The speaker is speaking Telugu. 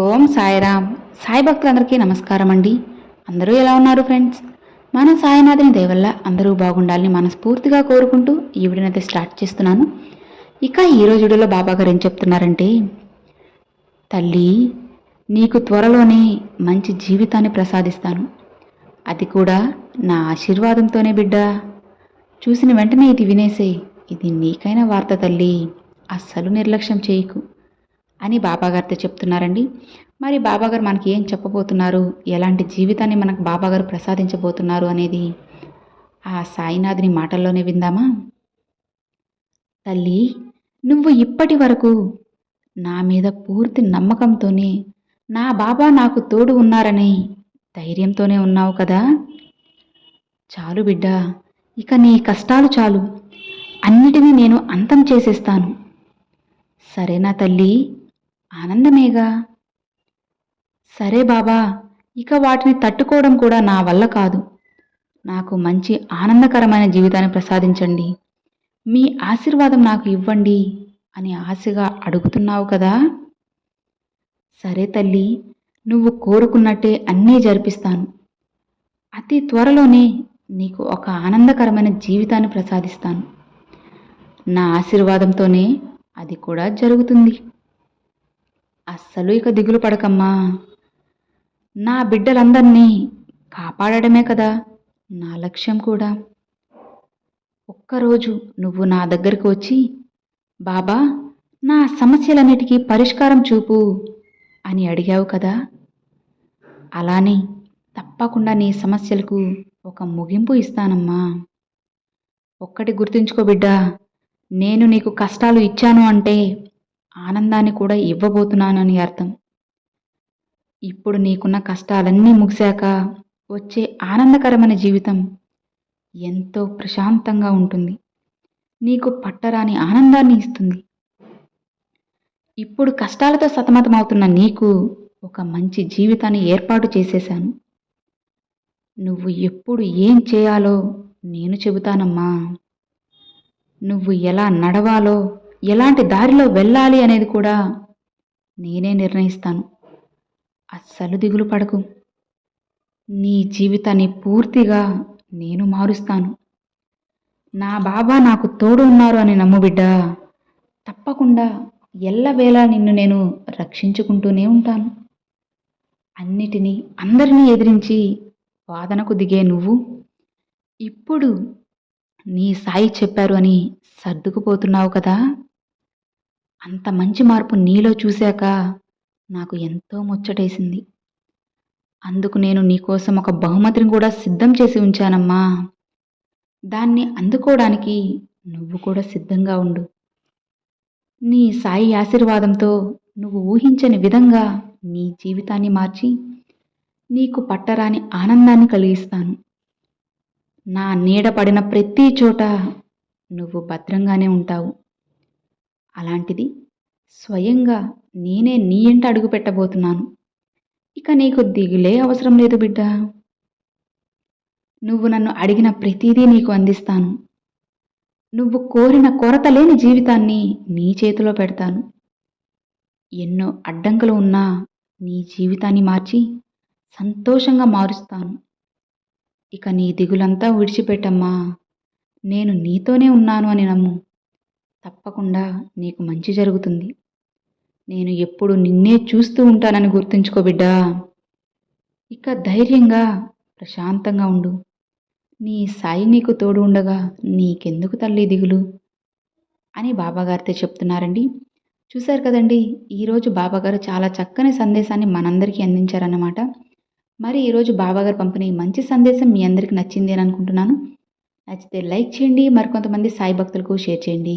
ఓం సాయిరామ్. సాయి భక్తులందరికీ నమస్కారం అండి అందరూ ఎలా ఉన్నారు ఫ్రెండ్స్? మన సాయినాథుని దయవల్ల అందరూ బాగుండాలని మనస్ఫూర్తిగా కోరుకుంటూ ఈ వీడియోనైతే స్టార్ట్ చేస్తున్నాను. ఇక ఈరోజు వీడియోలో బాబా గారు ఏం చెప్తున్నారంటే తల్లి నీకు త్వరలోనే మంచి జీవితాన్ని ప్రసాదిస్తాను. అది కూడా నా ఆశీర్వాదంతోనే బిడ్డ. చూసిన వెంటనే ఇది వినేసే ఇది నీకైన వార్త తల్లి. అస్సలు నిర్లక్ష్యం చేయకు. అని బాబాగారితో చెప్తున్నారండి. మరి బాబాగారు మనకి ఏం చెప్పబోతున్నారు? ఎలాంటి జీవితాన్ని మనకు బాబాగారు ప్రసాదించబోతున్నారు అనేది ఆ సాయినాథుని మాటల్లోనే విందామా? తల్లి నువ్వు ఇప్పటి వరకు నా మీద పూర్తి నమ్మకంతోనే నా బాబా నాకు తోడు ఉన్నారని ధైర్యంతోనే ఉన్నావు కదా? చాలు బిడ్డ ఇక నీ కష్టాలు చాలు. అన్నిటినీ నేను అంతం చేసేస్తాను. సరేనా తల్లి? ఆనందమేగా? సరే బాబా ఇక వాటిని తట్టుకోవడం కూడా నా వల్ల కాదు. నాకు మంచి ఆనందకరమైన జీవితాన్ని ప్రసాదించండి. మీ ఆశీర్వాదం నాకు ఇవ్వండి అని ఆశగా అడుగుతున్నావు కదా? సరే తల్లి నువ్వు కోరుకున్నట్టే అన్నీ జరిపిస్తాను. అతి త్వరలోనే నీకు ఒక ఆనందకరమైన జీవితాన్ని ప్రసాదిస్తాను. నా ఆశీర్వాదంతోనే అది కూడా జరుగుతుంది. అస్సలు ఇక దిగులు పడకమ్మా. నా బిడ్డలందరినీ కాపాడడమే కదా నా లక్ష్యం కూడా. ఒక్కరోజు నువ్వు నా దగ్గరికి వచ్చి బాబా నా సమస్యలన్నిటికీ పరిష్కారం చూపు అని అడిగావు కదా. అలానే తప్పకుండా నీ సమస్యలకు ఒక ముగింపు ఇస్తానమ్మా. ఒక్కటి గుర్తుంచుకో బిడ్డా నేను నీకు కష్టాలు ఇచ్చాను అంటే ఆనందాన్ని కూడా ఇవ్వబోతున్నానని అర్థం. ఇప్పుడు నీకున్న కష్టాలన్నీ ముగిశాక వచ్చే ఆనందకరమైన జీవితం ఎంతో ప్రశాంతంగా ఉంటుంది. నీకు పట్టరాని ఆనందాన్ని ఇస్తుంది. ఇప్పుడు కష్టాలతో సతమతమవుతున్న నీకు ఒక మంచి జీవితాన్ని ఏర్పాటు చేసేశాను. నువ్వు ఎప్పుడు ఏం చేయాలో నేను చెబుతానమ్మా. నువ్వు ఎలా నడవాలో ఎలాంటి దారిలో వెళ్ళాలి అనేది కూడా నేనే నిర్ణయిస్తాను. అస్సలు దిగులు పడకు. నీ జీవితాన్ని పూర్తిగా నేను మారుస్తాను. నా బాబా నాకు తోడు ఉన్నారు అని నమ్ము బిడ్డ. తప్పకుండా ఎల్లవేళ నిన్ను నేను రక్షించుకుంటూనే ఉంటాను. అన్నిటినీ అందరినీ ఎదిరించి వాదనకు దిగే నువ్వు. ఇప్పుడు నీ సాయి చెప్పారు అని సర్దుకుపోతున్నావు కదా. అంత మంచి మార్పు నీలో చూశాక నాకు ఎంతో ముచ్చటేసింది. అందుకు నేను నీకోసం ఒక బహుమతిని కూడా సిద్ధం చేసి ఉంచానమ్మా. దాన్ని అందుకోవడానికి నువ్వు కూడా సిద్ధంగా ఉండు. నీ సాయి ఆశీర్వాదంతో నువ్వు ఊహించని విధంగా నీ జీవితాన్ని మార్చి నీకు పట్టరాని ఆనందాన్ని కలిగిస్తాను. నా నీడ పడిన ప్రతి చోట నువ్వు భద్రంగానే ఉంటావు. అలాంటిది స్వయంగా నేనే నీ ఎంట అడుగు పెట్టబోతున్నాను. ఇక నీకు దిగులే అవసరం లేదు బిడ్డ. నువ్వు నన్ను అడిగిన ప్రతిదీ నీకు అందిస్తాను. నువ్వు కోరిన కొరత లేని జీవితాన్ని నీ చేతిలో పెడతాను. ఎన్నో అడ్డంకులు ఉన్నా నీ జీవితాన్ని మార్చి సంతోషంగా మారుస్తాను. ఇక నీ దిగులంతా విడిచిపెట్టమ్మా. నేను నీతోనే ఉన్నాను అని నమ్ము. తప్పకుండా నీకు మంచి జరుగుతుంది. నేను ఎప్పుడు నిన్నే చూస్తూ ఉంటానని గుర్తుంచుకో బిడ్డా. ఇక ధైర్యంగా ప్రశాంతంగా ఉండు. నీ సాయి నీకు తోడు ఉండగా నీకెందుకు తల్లి దిగులు? అని బాబాగారితో చెప్తున్నారండి. చూశారు కదండి ఈరోజు బాబాగారు చాలా చక్కని సందేశాన్ని మనందరికీ అందించారన్నమాట. మరి ఈరోజు బాబాగారు పంపిన ఈ మంచి సందేశం మీ అందరికీ నచ్చింది అని అనుకుంటున్నాను. నచ్చితే లైక్ చేయండి మరికొంతమంది సాయి భక్తులకు షేర్ చేయండి.